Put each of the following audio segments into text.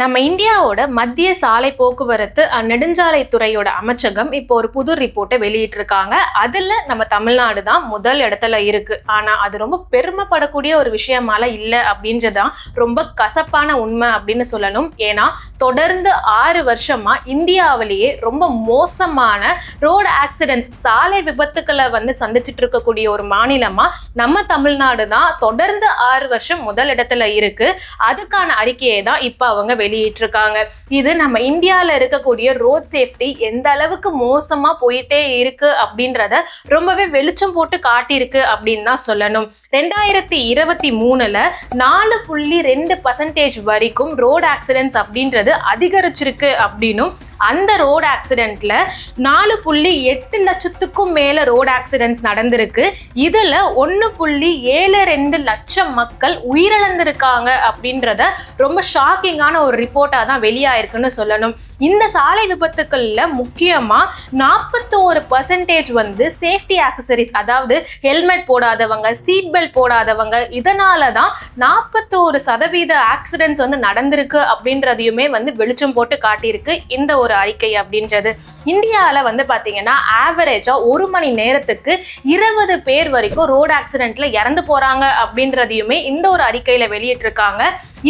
நம்ம இந்தியாவோட மத்திய சாலை போக்குவரத்து நெடுஞ்சாலை துறையோட அமைச்சகம் இப்போ ஒரு புது ரிப்போர்ட்டை வெளியிட்டிருக்காங்க. அதில் நம்ம தமிழ்நாடு தான் முதல் இடத்துல இருக்கு. ஆனால் அது ரொம்ப பெருமைப்படக்கூடிய ஒரு விஷயமால இல்லை அப்படின்றதான் ரொம்ப கசப்பான உண்மை அப்படின்னு சொல்லணும். ஏன்னா தொடர்ந்து ஆறு வருஷமா இந்தியாவிலேயே ரொம்ப மோசமான ரோடு ஆக்சிடென்ட்ஸ் சாலை விபத்துக்களை வந்து சந்திச்சுட்டு இருக்கக்கூடிய ஒரு மாநிலமா நம்ம தமிழ்நாடு தான் தொடர்ந்து ஆறு வருஷம் முதல் இடத்துல இருக்கு. அதுக்கான அறிக்கையை தான் இப்போ அவங்க வெளியிட்டிருக்காங்க. இது நம்ம இந்தியாவில் இருக்கக்கூடிய ரோட் சேஃப்டி எந்த அளவுக்கு மோசமா போயிட்டே இருக்கு அப்படின்றத ரொம்பவே வெளிச்சம் போட்டு காட்டியிருக்கு அப்படின்னு தான் சொல்லணும். ரெண்டாயிரத்தி இருபத்தி மூணுல நாலு புள்ளி ரெண்டு பர்சன்டேஜ் வரைக்கும் ரோடு ஆக்சிடென்ட்ஸ் அப்படின்றது அதிகரிச்சிருக்கு அப்படின்னும் அந்த ரோடு ஆக்சிடென்ட்ல நாலு புள்ளி எட்டு லட்சத்துக்கும் மேல ரோடு ஆக்சிடென்ட்ஸ் நடந்திருக்கு. இதுல ஒன்று புள்ளி ஏழு ரெண்டு லட்சம் மக்கள் உயிரிழந்திருக்காங்க அப்படின்றத ரொம்ப ஷாக்கிங்கான ஒரு ரிப்போர்ட்டாக தான் வெளியாயிருக்குன்னு சொல்லணும். இந்த சாலை விபத்துக்களில் முக்கியமாக நாற்பத்தோரு பர்சன்டேஜ் வந்து சேஃப்டி ஆக்சசரிஸ் அதாவது ஹெல்மெட் போடாதவங்க சீட் பெல்ட் போடாதவங்க இதனால தான் நாற்பத்தோரு சதவீத ஆக்சிடென்ட்ஸ் வந்து நடந்திருக்கு அப்படின்றதையுமே வந்து வெளிச்சம் போட்டு காட்டியிருக்கு இந்த ஒரு அறிக்கை அப்படின்றது. இந்தியாவில் வந்து பார்த்தீங்கன்னா ஆவரேஜாக ஒரு மணி நேரத்துக்கு இருபது பேர் வரைக்கும் ரோடு ஆக்சிடென்ட்ல இறந்து போகிறாங்க அப்படின்றதையுமே இந்த ஒரு அறிக்கையில் வெளியிட்டிருக்காங்க.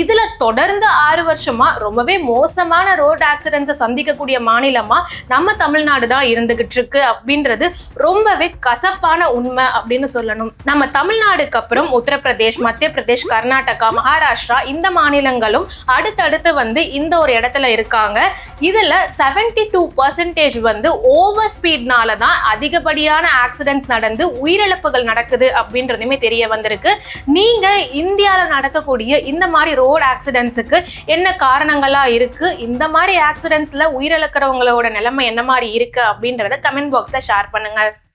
இதில் தொடர்ந்து ஆறு வருஷம் ரொம்பவே மோசமான ரோடு ஆக்சிடென்ட்ஸை சந்திக்கக்கூடிய மாநிலமா நம்ம தமிழ்நாடு தான் இருந்துகிட்டு இருக்கு அப்படின்றது ரொம்பவே கசப்பான உண்மை அப்படின்னு சொல்லணும். நம்ம தமிழ்நாடுக்கு அப்புறம் உத்தரப்பிரதேஷ் மத்திய பிரதேஷ் கர்நாடகா மகாராஷ்டிரா இந்த மாநிலங்களும் அடுத்தடுத்து வந்து இந்த ஒரு இடத்துல இருக்காங்க. இதுல 72% டூ பர்சன்டேஜ் வந்து ஓவர் ஸ்பீட்னால தான் அதிகப்படியான ஆக்சிடென்ட்ஸ் நடந்து உயிரிழப்புகள் நடக்குது அப்படின்றதுமே தெரிய வந்திருக்கு. நீங்க இந்தியாவில் நடக்கக்கூடிய இந்த மாதிரி ரோடு ஆக்சிடென்ட்ஸுக்கு என்ன காரணங்களா இருக்கு. இந்த மாதிரி ஆக்சிடென்ட்ஸ்ல உயிரிழக்கிறவங்களோட நிலைமை என்ன மாதிரி இருக்கு அப்படின்றத கமெண்ட் பாக்ஸ்ல ஷேர் பண்ணுங்க.